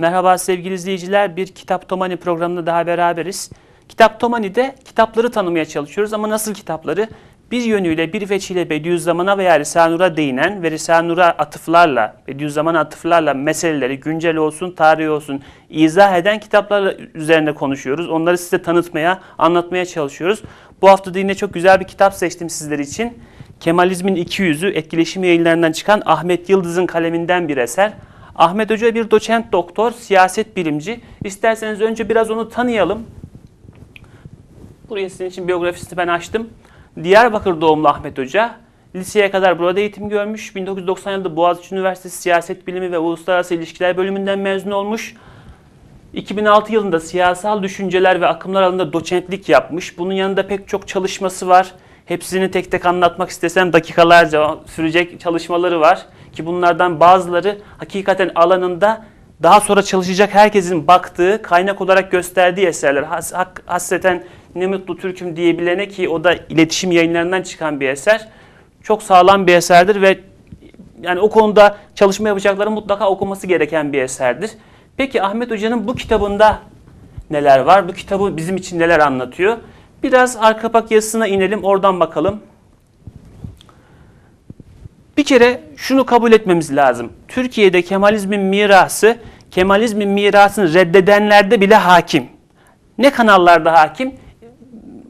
Merhaba sevgili izleyiciler. Bir Kitap Tomani programında daha beraberiz. Kitap Tomani'de kitapları tanımaya çalışıyoruz ama nasıl kitapları? Bir yönüyle, bir veçiyle Bediüzzaman'a veya Risale-i Nur'a değinen ve Risale-i Nur'a atıflarla, Bediüzzaman'a atıflarla meseleleri güncel olsun, tarihi olsun izah eden kitaplar üzerine konuşuyoruz. Onları size tanıtmaya, anlatmaya çalışıyoruz. Bu hafta da yine çok güzel bir kitap seçtim sizler için. Kemalizmin İki Yüzü etkileşim yayınlarından çıkan Ahmet Yıldız'ın kaleminden bir eser. Ahmet Hoca bir doçent doktor, siyaset bilimci. İsterseniz önce biraz onu tanıyalım. Buraya sizin için biyografisini ben açtım. Diyarbakır doğumlu Ahmet Hoca. Liseye kadar burada eğitim görmüş. 1990 yılında Boğaziçi Üniversitesi Siyaset Bilimi ve Uluslararası İlişkiler bölümünden mezun olmuş. 2006 yılında siyasal düşünceler ve akımlar alanında doçentlik yapmış. Bunun yanında pek çok çalışması var. Hepsini tek tek anlatmak istesem dakikalarca sürecek çalışmaları var. Ki bunlardan bazıları hakikaten alanında daha sonra çalışacak herkesin baktığı, kaynak olarak gösterdiği eserler. Has, hak, hasreten ne mutlu Türk'üm diyebilene ki o da iletişim yayınlarından çıkan bir eser. Çok sağlam bir eserdir ve yani o konuda çalışma yapacakların mutlaka okuması gereken bir eserdir. Peki Ahmet Hoca'nın bu kitabında neler var? Bu kitabı bizim için neler anlatıyor? Biraz arka kapak yazısına inelim, oradan bakalım. Bir kere şunu kabul etmemiz lazım. Türkiye'de Kemalizmin mirası, Kemalizmin mirasını reddedenlerde bile hakim. Ne kanallarda hakim?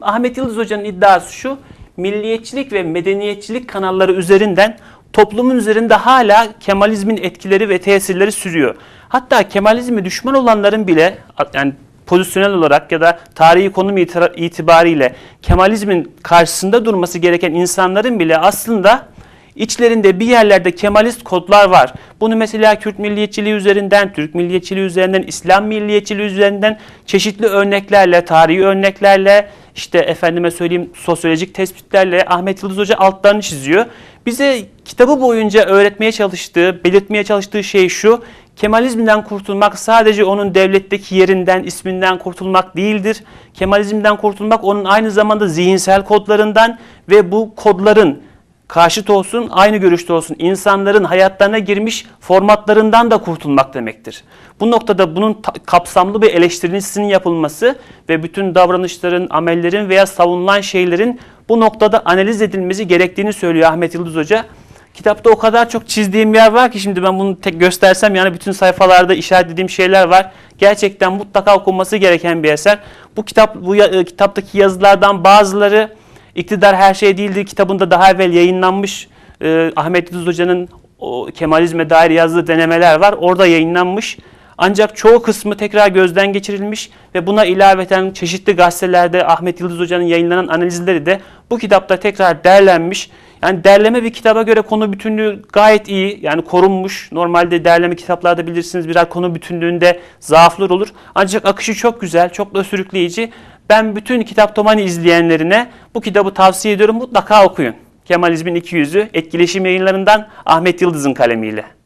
Ahmet Yıldız Hoca'nın iddiası şu, milliyetçilik ve medeniyetçilik kanalları üzerinden toplumun üzerinde hala Kemalizmin etkileri ve tesirleri sürüyor. Hatta Kemalizmi düşman olanların bile yani pozisyonel olarak ya da tarihi konum itibariyle Kemalizmin karşısında durması gereken insanların bile aslında içlerinde bir yerlerde Kemalist kodlar var. Bunu mesela Kürt milliyetçiliği üzerinden, Türk milliyetçiliği üzerinden, İslam milliyetçiliği üzerinden çeşitli örneklerle, tarihi örneklerle, işte efendime söyleyeyim sosyolojik tespitlerle Ahmet Yıldız Hoca altlarını çiziyor. Bize kitabı boyunca öğretmeye çalıştığı, belirtmeye çalıştığı şey şu. Kemalizmden kurtulmak sadece onun devletteki yerinden, isminden kurtulmak değildir. Kemalizmden kurtulmak onun aynı zamanda zihinsel kodlarından ve bu kodların karşıt olsun, aynı görüşte olsun insanların hayatlarına girmiş formatlarından da kurtulmak demektir. Bu noktada bunun kapsamlı bir eleştirisinin yapılması ve bütün davranışların, amellerin veya savunulan şeylerin bu noktada analiz edilmesi gerektiğini söylüyor Ahmet Yıldız Hoca. Kitapta o kadar çok çizdiğim yer var ki şimdi ben bunu tek göstersem yani bütün sayfalarda işaretlediğim şeyler var. Gerçekten mutlaka okunması gereken bir eser. Bu kitap bu ya- e, kitaptaki yazılardan bazıları İktidar Her Şey Değildir kitabında daha evvel yayınlanmış e, Ahmet Yıldız Hoca'nın Kemalizme dair yazdığı denemeler var. Orada yayınlanmış. Ancak çoğu kısmı tekrar gözden geçirilmiş ve buna ilaveten çeşitli gazetelerde Ahmet Yıldız Hoca'nın yayınlanan analizleri de bu kitapta tekrar derlenmiş. Yani derleme bir kitaba göre konu bütünlüğü gayet iyi. Yani korunmuş. Normalde derleme kitaplarda bilirsiniz birer konu bütünlüğünde zaaflar olur. Ancak akışı çok güzel, çok da sürükleyici. Ben bütün Kitap Tomani izleyenlerine bu kitabı tavsiye ediyorum. Mutlaka okuyun. Kemalizmin İki Yüzü etkileşim yayınlarından Ahmet Yıldız'ın kalemiyle.